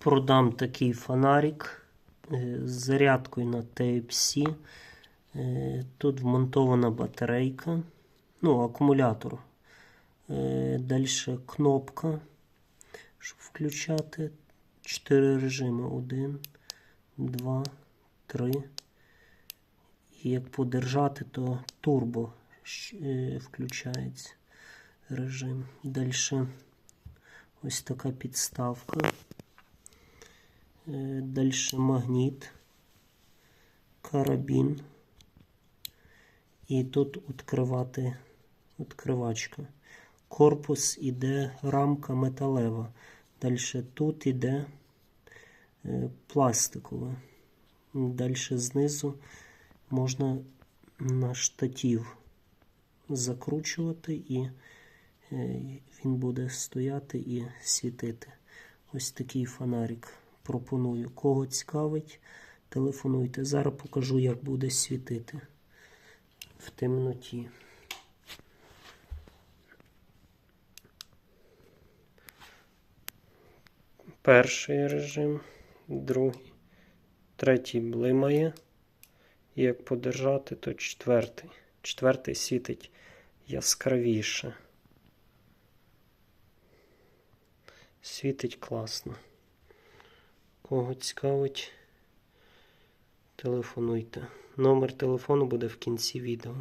Продам такий фонарик е, з зарядкою на Type-C. Е, Тут вмонтована батарейка, ну, акумулятор. Далі кнопка, щоб включати. Чотири режими. Один, два, три. І як подержати, то турбо е, включається режим. Далі ось така підставка. Далі магніт, карабін. І тут відкривати відкривачка. Корпус іде рамка металева. Далі тут іде е, пластикове. Далі знизу можна на штатив закручувати і е, він буде стояти і світити. Ось такий фонарик пропоную. Кого цікавить, телефонуйте. Зараз покажу, як буде світити в темноті. Перший режим, другий, третій блимає. І як подержати, то четвертий. Четвертий світить яскравіше. Світить класно. Кого цікавить, телефонуйте. Номер телефону буде в кінці відео.